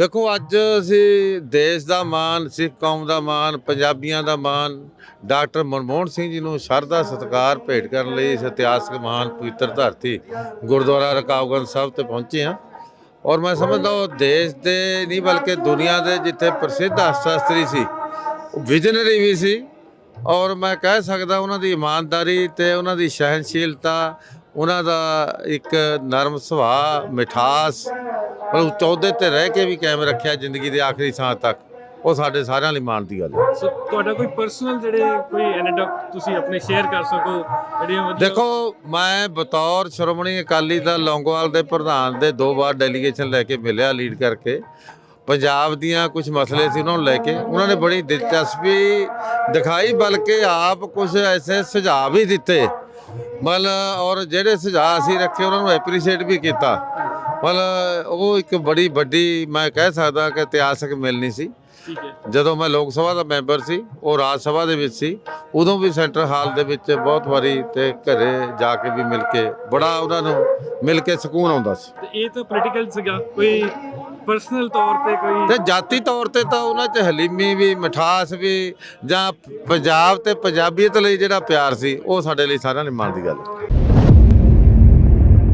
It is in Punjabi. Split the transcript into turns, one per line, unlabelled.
ਦੇਖੋ, ਅੱਜ ਅਸੀਂ ਦੇਸ਼ ਦਾ ਮਾਣ, ਸਿੱਖ ਕੌਮ ਦਾ ਮਾਣ, ਪੰਜਾਬੀਆਂ ਦਾ ਮਾਣ, ਡਾਕਟਰ ਮਨਮੋਹਨ ਸਿੰਘ ਜੀ ਨੂੰ ਸ਼ਰਧਾ, ਸਤਿਕਾਰ ਭੇਟ ਕਰਨ ਲਈ ਇਸ ਇਤਿਹਾਸਕ ਮਹਾਨ ਪਵਿੱਤਰ ਧਰਤੀ ਗੁਰਦੁਆਰਾ ਰਕਾਬਗੰਜ ਸਾਹਿਬ ਤੇ ਪਹੁੰਚੇ ਹਾਂ। ਔਰ ਮੈਂ ਸਮਝਦਾ ਉਹ ਦੇਸ਼ ਦੇ ਨਹੀਂ ਬਲਕਿ ਦੁਨੀਆ ਦੇ ਜਿੱਥੇ ਪ੍ਰਸਿੱਧ ਅਰਥਸ਼ਾਸਤਰੀ ਸੀ ਵਿਜ਼ਨਰੀ ਵੀ ਸੀ। ਔਰ ਮੈਂ ਕਹਿ ਸਕਦਾ ਉਹਨਾਂ ਦੀ ਇਮਾਨਦਾਰੀ ਤੇ ਉਹਨਾਂ ਦੀ ਸਹਿਨਸ਼ੀਲਤਾ ਉਹਨਾਂ ਦਾ ਇੱਕ ਨਰਮ ਸੁਭਾਅ ਮਿਠਾਸ ਪਰ ਉਹ ਚੌਦੇ ਤੇ ਰਹਿ ਕੇ ਵੀ ਕਾਇਮ ਰੱਖਿਆ ਜ਼ਿੰਦਗੀ ਦੇ ਆਖਰੀ ਸਾਹ ਤੱਕ ਉਹ ਸਾਡੇ ਸਾਰਿਆਂ ਲਈ ਮਾਣ ਦੀ ਗੱਲ ਹੈ।
ਸੋ ਤੁਹਾਡਾ ਕੋਈ ਪਰਸਨਲ ਜਿਹੜੇ ਕੋਈ ਐਨੇਕਡੋਟ ਤੁਸੀਂ ਆਪਣੇ ਸ਼ੇਅਰ ਕਰ ਸਕੋ ਵਧੀਆ
ਦੇਖੋ ਮੈਂ ਬਤੌਰ ਸ਼੍ਰੋਮਣੀ ਅਕਾਲੀ ਦਲ ਲੌਂਗੋਵਾਲ ਦੇ ਪ੍ਰਧਾਨ ਦੇ ਦੋ ਵਾਰ ਡੈਲੀਗੇਸ਼ਨ ਲੈ ਕੇ ਮਿਲਿਆ ਲੀਡ ਕਰਕੇ। ਪੰਜਾਬ ਦੀਆਂ ਕੁਝ ਮਸਲੇ ਸੀ ਉਹਨਾਂ ਨੂੰ ਲੈ ਕੇ। ਉਹਨਾਂ ਨੇ ਬੜੀ ਦਿਲਚਸਪੀ ਦਿਖਾਈ ਬਲਕਿ ਆਪ ਕੁਝ ਐਸੇ ਸੁਝਾਅ ਵੀ ਦਿੱਤੇ ਮਤਲਬ ਔਰ ਜਿਹੜੇ ਸੁਝਾਅ ਅਸੀਂ ਰੱਖੇ ਉਹਨਾਂ ਨੂੰ ਐਪਰੀਸ਼ੀਏਟ ਵੀ ਕੀਤਾ। ਮਤਲਬ ਉਹ ਇੱਕ ਬੜੀ ਵੱਡੀ ਮੈਂ ਕਹਿ ਸਕਦਾ ਕਿ ਇਤਿਹਾਸਕ ਮਿਲਣੀ ਸੀ। ਜਦੋਂ ਮੈਂ ਲੋਕ ਸਭਾ ਦਾ ਮੈਂਬਰ ਸੀ ਉਹ ਰਾਜ ਸਭਾ ਦੇ ਵਿੱਚ ਸੀ ਉਦੋਂ ਵੀ ਸੈਂਟਰ ਹਾਲ ਦੇ ਵਿੱਚ ਬਹੁਤ ਵਾਰੀ ਤੇ ਘਰੇ ਜਾ ਕੇ ਵੀ ਮਿਲ ਕੇ ਬੜਾ ਉਹਨਾਂ ਨੂੰ ਮਿਲ ਕੇ ਸਕੂਨ ਆਉਂਦਾ ਸੀ।
ਤੇ ਇਹ ਤਾਂ ਪੋਲੀਟੀਕਲ ਸੀਗਾ ਕੋਈ ਪਰਸਨਲ ਤੌਰ ਤੇ ਕੋਈ
ਤੇ ਜਾਤੀ ਤੌਰ ਤੇ ਤਾਂ ਉਹਨਾਂ 'ਚ ਹਲੀਮੀ ਵੀ, ਮਿਠਾਸ ਵੀ, ਜਾਂ ਪੰਜਾਬ ਤੇ ਪੰਜਾਬੀਅਤ ਲਈ ਜਿਹੜਾ ਪਿਆਰ ਸੀ, ਉਹ ਸਾਡੇ ਲਈ ਸਾਰਿਆਂ ਲਈ ਮਾਣ ਦੀ ਗੱਲ ਹੈ।